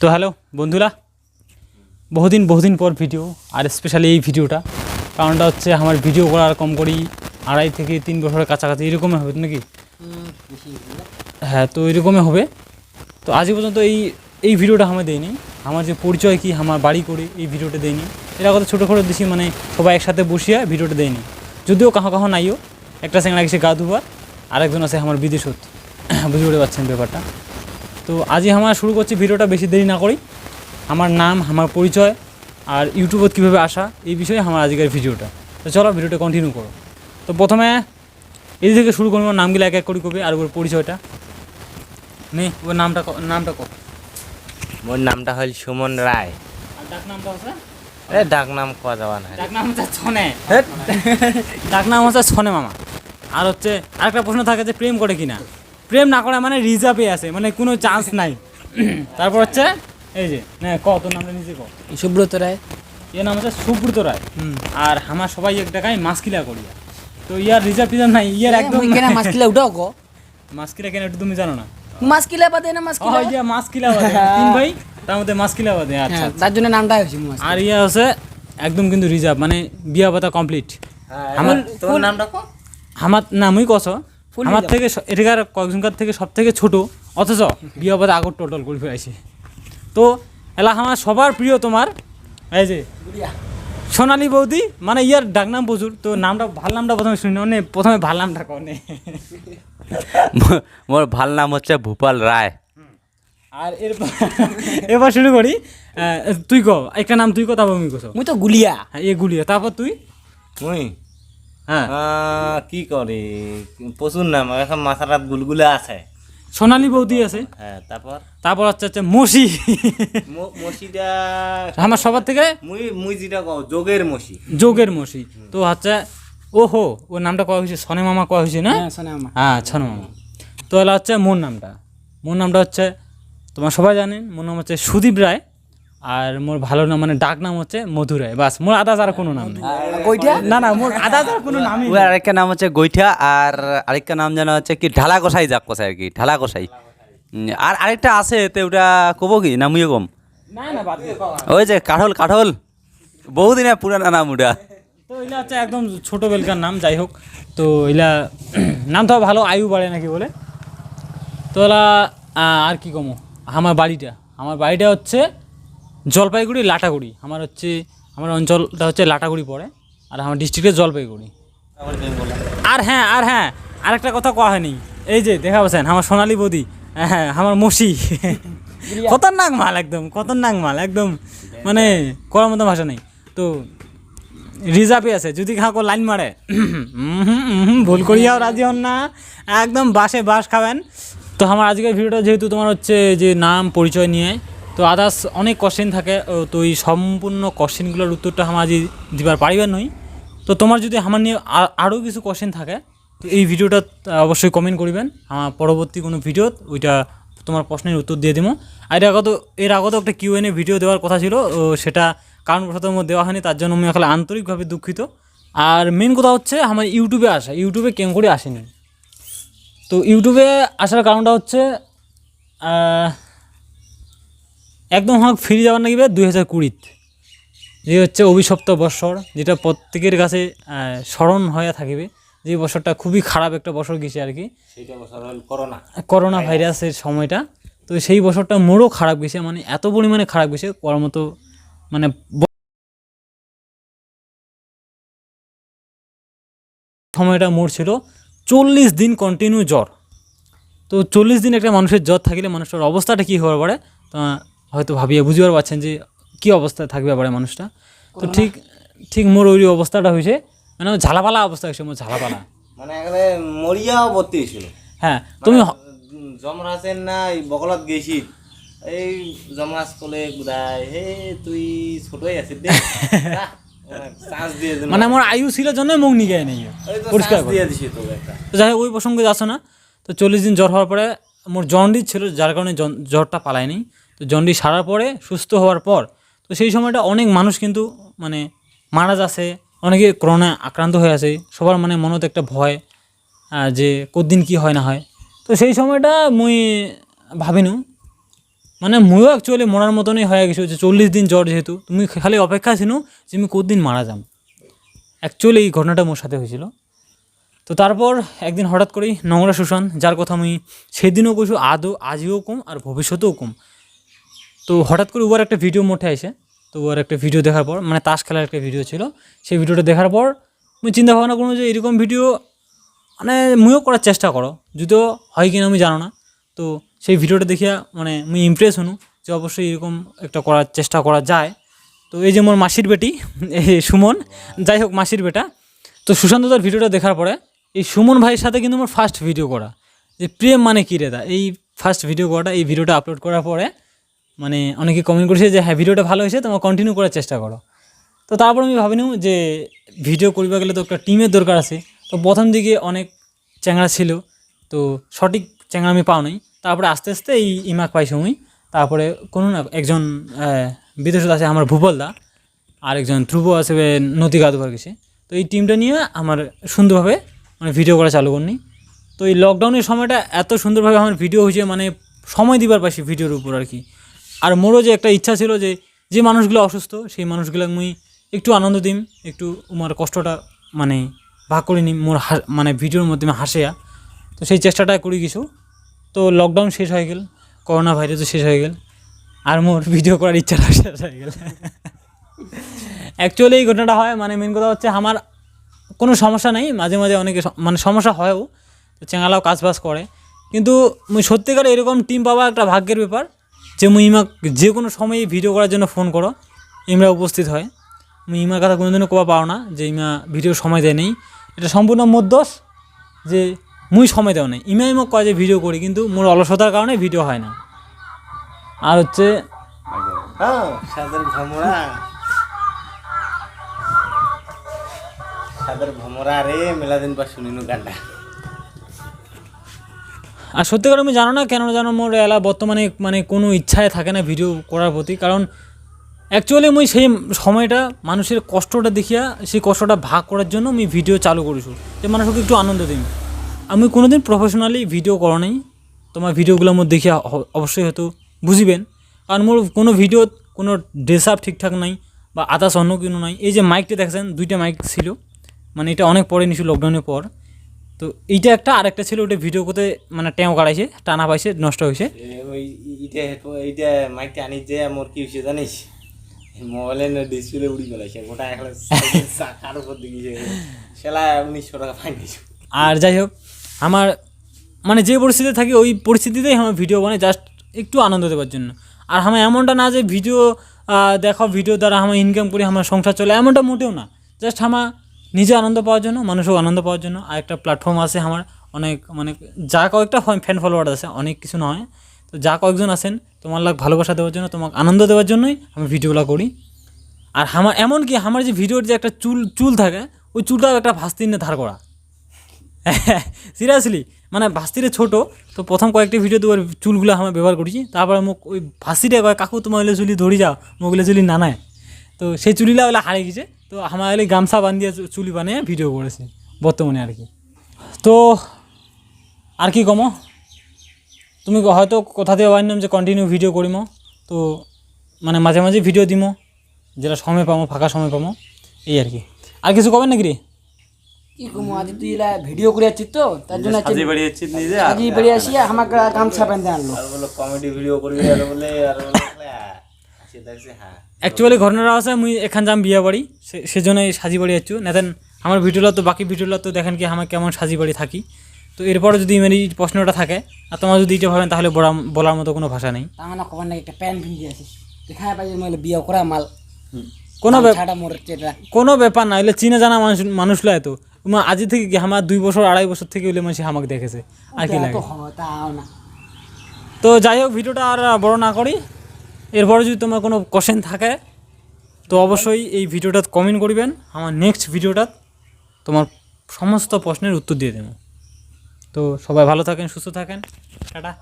তো হ্যালো বন্ধুরা, বহুদিন বহুদিন পর ভিডিও, আর স্পেশালি এই ভিডিওটা। কারণটা হচ্ছে আমার ভিডিও করার কম করি আড়াই থেকে তিন বছরের কাছাকাছি, এরকমই হবে নাকি? হ্যাঁ তো এরকমই হবে। তো আজ পর্যন্ত এই এই ভিডিওটা আমার দেয়নি আমার যে পরিচয় কি, আমার বাড়ি করে, এই ভিডিওটা দেয়নি এরা কথা ছোটো করে দিছি মানে সবাই একসাথে বসিয়া ভিডিওটা দেয়নি যদিও কাহো কাহো নাইও, একটা সেখানে গেছে গা ধুবার আরেকজন আছে আমার বিদেশত। বুঝতে পেরে পারছেন ব্যাপারটা? তো আজই আমার শুরু করছি ভিডিওটা বেশি দেরি না করি। আমার নাম আমার পরিচয় আর ইউটিউবত কীভাবে আসা এই বিষয়ে আমার আজকের ভিডিওটা। তো চলো ভিডিওটা কন্টিনিউ করো। তো প্রথমে এই থেকে শুরু করব নামগুলো এক এক করে কবি আর ওর পরিচয়টা। নে ওর নামটা নামটা কো। মোর নামটা হল সুমন রায়। আর ডাক নামটা হচ্ছে? এ ডাক নাম কোয়া যাওয়া না। ডাক নাম হচ্ছে ছনে। ডাক নাম হচ্ছে ছনে মামা। আর হচ্ছে আরেকটা প্রশ্ন থাকে যে প্রেম করে কিনা? প্রেম না করে মানে রিজার্ভে আছে মানে কোনো চান্স নাই। তারপর হচ্ছে এই যে না ক তোর নামটা নিজে ক। সুব্রত রায়। এর নাম হচ্ছে সুব্রত রায়। আর আমার সবাই এক টাকায় মাস্কিলা করিয়া তো ইয়ার রিজার্ভ টিজার্ভ নাই ইয়ার একদম কেন মাছকিলা উঠাও গো মাস্কিলা কেন একটু তুমি জানো না। মাছকিলা বাদে না ও মাছকিলা ইয়া মাস্কিলা বাদে। তিন ভাই তার মধ্যে মাস্কিলা বাদে আচ্ছা হ্যাঁ, তার জন্য নামটা হয়েছে আর ইয়া হচ্ছে একদম কিন্তু রিজার্ভ মানে বিয়া পাতা কমপ্লিট আমার তোর নামটা কো? আমার নামই কছ ফুল আমার থেকে এটাকার কয়েকজনকার থেকে সব থেকে ছোট অথচ বিয়া পাতা আগর টোটাল করে ফেলাইছে তো এলা আমার সবার প্রিয় তোমার এই যে সোনালি বৌদি মানে ইয়ার ডাক নাম প্রচুর তো নামটা ভালো নামটা প্রথমে শুনি মানে প্রথমে ভালো নামটা কনে মোর ভালো নাম হচ্ছে ভূপাল রায়। আর এরপর এবার শুরু করি। তুই ক একটা নাম তুই ক তারপর আমি কছ মুই তো গুলিয়া। হ্যাঁ গুলিয়া তারপর তুই? মুই? হ্যাঁ। আহ, কি করে? প্রচুর নাম এখন মাথাটা গুলগুলা আছে। সোনালি বৌদি আছে। হ্যাঁ তারপর? তারপর হচ্ছে হচ্ছে মসি। ম- মসিটা আমার সবার থেকে? মুই মুই যেটা কও যোগের মসি। যোগের মসি। তো হচ্ছে ওহো ওর নামটা কয়া হয়েছে? সনে মামা কয়া হয়েছে না? হ্যাঁ আমার হ্যাঁ ছনে মামা। তো এলা হচ্ছে মোর নামটা। মোর নামটা হচ্ছে তোমার সবাই জানেন মোর নাম হচ্ছে সুদীপ রায়। আর মোর ভালো নাম মানে ডাক নাম হচ্ছে মধু রায় বাস। মোর আদাজ আর কোনো নাম নেই। কইটা না না মোর আদাজ আর কোনো নাম ওর আরেকটা নাম হচ্ছে গৈঠা আর আরেকটা নাম যেন হচ্ছে কি ঢালা কষাই যাক কষাই আর কি ঢালা উম, আর আরেকটা আছে তো ওটা কব কি কম? না না বাদ দে। ওই যে কাঠল কাঠল। বহুদিনের পুরানা নাম ওটা। তো এলা হচ্ছে একদম ছোট বেলকার নাম যাই হোক। তো এলা নাম তো ভালো আয়ু বাড়ে নাকি বলে? তো এলা আর কি কমো? আমার বাড়িটা। আমার বাড়িটা হচ্ছে জলপাইগুড়ি, লাটাগুড়ি। আমার হচ্ছে, আমার অঞ্চলটা হচ্ছে লাটাগুড়ি পড়ে, আর আমার ডিস্ট্রিক্টের জলপাইগুড়ি। আর হ্যাঁ আর হ্যাঁ আরেকটা কথা কওয়া হয়নি। এই যে, দেখা পাচ্ছেন, আমার সোনালী বদি হ্যাঁ আমার মসি। খতরনাক মাল একদম, খতরনাক মাল, একদম মানে করার মতো ভাষা নেই। তো রিজার্ভে আছে, যদি কাউকে লাইন মারে ভুল করিয়াও রাজি হন না, একদম বাসে বাস খাবেন। তো আমার আজকের ভিডিওটা যেহেতু তোমার হচ্ছে যে নাম, পরিচয় নিয়ে তো আদার্স অনেক কোশ্চেন থাকে তো এই সম্পূর্ণ কোশ্চেনগুলোর উত্তরটা আমার আজি দিবার পারিবার নই। তো তোমার যদি আমার নিয়ে আরও কিছু কোশ্চেন থাকে, তো এই ভিডিওটা অবশ্যই কমেন্ট করিবেন। আমার পরবর্তী কোনো ভিডিও ওইটা তোমার প্রশ্নের উত্তর দিয়ে দিব আর এর আগত এর আগত একটা কিউএনএ ভিডিও দেওয়ার কথা ছিল সেটা কারণবশত দেওয়া হয়নি, তার জন্য আমি আসলে আন্তরিকভাবে দুঃখিত। আর মেন কথা হচ্ছে, আমার ইউটিউবে আসা ইউটিউবে কেম করে আসেনি। তো ইউটিউবে আসার কারণটা হচ্ছে একদম আমার ফিরে যাওয়ার নাকি দুই হাজার কুড়িতে যে হচ্ছে অভিশপ্ত বৎসর যেটা প্রত্যেকের কাছে স্মরণ হয়ে থাকিবে। যে বছরটা খুবই খারাপ একটা বছর গেছে আর কি। করোনা। করোনা ভাইরাসের সময়টা। তো সেই বছরটা মোরও খারাপ গেছে মানে এত পরিমাণে খারাপ গেছে করার মতো মানে সময়টা মোর ছিল চল্লিশ দিন কন্টিনিউ জ্বর। তো চল্লিশ দিন একটা মানুষের জ্বর থাকলে মানুষটার অবস্থাটা কী হওয়ার পারে তা হয়তো ভাবিয়ে বুঝিবার পারছেন যে কি অবস্থায় থাকবে পারে মানুষটা। তো ঠিক ঠিক মোর ওই অবস্থাটা হয়েছে মানে ঝালাপালা অবস্থা হয়েছে মোর ঝালাপালা। মানে একেবারে মরিয়াও ভর্তি ছিল হ্যাঁ তুমি হ- জমরাজের না এই বগলত গেছি এই জমরাজ কলে গুদাই হে তুই ছোটই আছিস দে মানে আমার আয়ু ছিল জন্য মুখ নিগে নেই। পরিষ্কার দিয়ে দিছি তো যাই হোক ওই প্রসঙ্গে যাচ্ছ না। তো চল্লিশ দিন জ্বর হওয়ার পরে মোর জন্ডিস ছিল যার কারণে জন- জ্বরটা পালায়নি। তো জন্ডিস সারার পরে সুস্থ হওয়ার পর, তো সেই সময়টা অনেক মানুষ কিন্তু মানে মারা যাচ্ছে, অনেকে করোনা আক্রান্ত হয়ে আছে, সবার মানে মনত একটা ভয় যে কদিন কি হয় না হয়। তো সেই সময়টা মুই ভাবিনু মানে মুইও অ্যাকচুয়ালি মরার মতনই হয়ে গেছো, যে চল্লিশ দিন জ্বর যেহেতু তুমি খালি অপেক্ষা ছিল যে আমি কতদিন মারা যাম। অ্যাকচুয়ালি এই ঘটনাটা মোর সাথে হয়েছিল। তো তারপর একদিন হঠাৎ করেই নোংরা শোষণ, যার কথা আমি সেদিনও কইছো আদৌ আজিও কম আর ভবিষ্যতেও কম। তো হঠাৎ করে উবার একটা ভিডিও মোটে আসে তো উবার একটা ভিডিও দেখার পর মানে তাস খেলার একটা ভিডিও ছিল, সেই ভিডিওটা দেখার পর আমি চিন্তা ভাবনা করব যে এরকম ভিডিও মানে মুইও করার চেষ্টা করো, যদিও হয় কিনা আমি জানো না। তো সেই ভিডিওটা দেখিয়া মানে আমি ইমপ্রেস হনু যে অবশ্যই এরকম একটা করার চেষ্টা করা যায়। তো এই যে মোর মাসির বেটি, এই সুমন, যাই হোক মাসির বেটা, তো সুশান্ত দার ভিডিওটা দেখার পরে, এই সুমন ভাইয়ের সাথে কিন্তু আমার ফার্স্ট ভিডিও করা। যে প্রেম মানে কী রেদা এই ফার্স্ট ভিডিও করাটা, এই ভিডিওটা আপলোড করার পরে মানে অনেকে কমেন্ট করেছে যে হ্যাঁ ভিডিওটা ভালো হয়েছে, তোমার কন্টিনিউ করার চেষ্টা করো। তো তারপর আমি ভাবিনু যে, ভিডিও করবে গেলে তো একটা টিমের দরকার আছে। তো প্রথম দিকে অনেক চ্যাংড়া ছিল, তো সঠিক চ্যাংড়া আমি পাও নাই। তারপরে আস্তে আস্তে এই ইমাক পাইছি আমি। তারপরে কোনো না, একজন বিদেশ আছে আমার ভূপলদা আর একজন ধ্রুব আছে নদী গাদুঘর গেছে। তো এই টিমটা নিয়ে আমার সুন্দরভাবে মানে ভিডিও করা চালু করনি। তো এই লকডাউনের সময়টা এত সুন্দরভাবে আমার ভিডিও হয়েছে মানে সময় দিবার পাইছি ভিডিওর উপর আর কি। আর মোরও যে একটা ইচ্ছা ছিল যে যে মানুষগুলো অসুস্থ, সেই মানুষগুলো মুই একটু আনন্দ দিম, একটু আমার কষ্টটা মানে ভাগ করে নিম, মোর মানে ভিডিওর মাধ্যমে হাসিয়া। তো সেই চেষ্টাটা করি কিছু। তো লকডাউন শেষ হয়ে গেল করোনা ভাইরাসও শেষ হয়ে গেল, আর মোর ভিডিও করার ইচ্ছাটা শেষ হয়ে গেল। অ্যাকচুয়ালি এই ঘটনাটা হয় মানে মেন কথা হচ্ছে আমার কোনো সমস্যা নেই, মাঝে মাঝে অনেকে মানে সমস্যা হয়ও, তো চেঙালাও কাজ বাজ করে। কিন্তু সত্যিকারে এরকম টিম পাওয়া একটা ভাগ্যের ব্যাপার। যে মুই ইমা যে কোনো সময় ভিডিও করার জন্য ফোন করো। ইমরা উপস্থিত হয়। মুই ইমার কথা কোনোদিনও কোয়া পাও না যে ইমা ভিডিও সময় দেয় নেই। এটা সম্পূর্ণ মোর দোষ যে মুই সময় দেওয়া নেই। ইমা ইমা কয় যে ভিডিও করি, কিন্তু মোর অলসতার কারণে ভিডিও হয় না। আর হচ্ছে রে পর শুনিনু গানটা। আর সত্যিকার আমি জানো না কেন জানো মোর এলা বর্তমানে মানে কোনো ইচ্ছায় থাকে না ভিডিও করার প্রতি। কারণ অ্যাকচুয়ালি মুই সেই সময়টা মানুষের কষ্টটা দেখিয়া, সেই কষ্টটা ভাগ করার জন্য আমি ভিডিও চালু করেছি, যে মানুষকে একটু আনন্দ দিই আমি কোনোদিন প্রফেশনালি ভিডিও করা নেই। তোমার ভিডিওগুলো মোর দেখিয়া অবশ্যই হয়তো বুঝিবেন। কারণ মোর কোনো ভিডিও, কোনো ড্রেস আপ ঠিকঠাক নাই বা আদার্স অন্য কোনো নাই। এই যে মাইকটা দেখছেন, দুইটা মাইক ছিল। মানে এটা অনেক পরে নিছিল লকডাউনের পর। তো এইটা একটা আরেকটা ছিল ওটা ভিডিও করতে মানে ট্যাও কাড়াইছে টানা পাইছে নষ্ট হয়েছে ওই এইটা মাইকটা আনি যে মোর কি হয়েছে জানিস? মোবাইলের ডিসপ্লে উড়ি গেলাইছে গোটা একলা চাকার উপর দিকে সেলা উনিশশো টাকা ফাইন আর যাই হোক আমার মানে যে পরিস্থিতিতে থাকি ওই পরিস্থিতিতেই আমার ভিডিও বানাই জাস্ট একটু আনন্দ দেওয়ার জন্য। আর আমার এমনটা না যে ভিডিও দেখো ভিডিও দ্বারা আমার ইনকাম করি আমার সংসার চলে এমনটা মোটেও না। জাস্ট আমার নিজে আনন্দ পাওয়ার জন্য, মানুষও আনন্দ পাওয়ার জন্য। আর একটা প্ল্যাটফর্ম আছে আমার, অনেক মানে যা কয়েকটা ফ্যান ফলোয়ার আছে, অনেক কিছু নয়। তো যা কয়েকজন আছেন, তোমার লাগ ভালোবাসা দেওয়ার জন্য, তোমাকে আনন্দ দেওয়ার জন্যই আমি ভিডিওগুলো করি। আর আমার এমন কি, আমার যে ভিডিওর যে একটা চুল চুল থাকে, ওই চুলটাও একটা ভাস্তিনে ধার করা। সিরিয়াসলি মানে ভাস্তিরে ছোট, তো প্রথম কয়েকটি ভিডিও তোমার চুলগুলো আমি ব্যবহার করেছি। তারপরে মোক ওই ভাস্তিরে কয়, কাকু, তোমার চুলি ধরি যাও মোগুলো চুলি নানায়। তো সেই চুলিলা ওগুলো হারিয়ে গেছে। তো আমার গামছা বান্ধিয়ে চুলি বানিয়ে ভিডিও করেছে বর্তমানে আর কি। তো আর কি কমো? তুমি হয়তো কোথা থেকে পাইলাম যে কন্টিনিউ ভিডিও করিম। তো মানে মাঝে মাঝে ভিডিও দিমো যেটা সময় পাবো ফাঁকা সময় পাবো এই আর কি। আর কিছু কবেন নাকি রে? কি কমু? আজ তুই এলা ভিডিও করে যাচ্ছিস তো তার জন্য আজকে সাজিয়ে বেরিয়েছি নিজে আজি বেরিয়ে আসি আমাকে গামছা বেঁধে আনলো। আর বলো কমেডি ভিডিও করবি আর বলে আর বলে সে দেখছে অ্যাকচুয়ালি ঘটনাটা আছে মুই এখান যাম বিয়া বাড়ি। সেজন্যই সাজি বাড়ি যাচ্ছু নেতেন আমার ভিডিওলা তো বাকি ভিডিওলা তো দেখেন কি আমার কেমন সাজি বাড়ি থাকি। তো এরপরে যদি মানে এই প্রশ্নটা থাকে আর তোমার যদি এটা ভাবেন তাহলে বলা- বলার মতো কোনো ভাষা নেই। তা মানে নাকি একটা পাই মানে বিয়ে করা মাল। কোনো ব্যাপার না এলে চিনে জানা মানুষ মানুষ লয় তো মা আজি থেকে কি আমার দুই বছর আড়াই বছর থেকে হলে মানুষ আমাকে দেখেছে। আর কি লাগে। না। তো যাই হোক ভিডিওটা আর বড় না করি। এরপরে যদি তোমার কোনো কোশ্চেন থাকে, তো অবশ্যই এই ভিডিওটা কমেন্ট করবেন। আমার নেক্সট ভিডিওটা তোমার সমস্ত প্রশ্নের উত্তর দিয়ে দেবো। তো সবাই ভালো থাকেন, সুস্থ থাকেন। টাটা।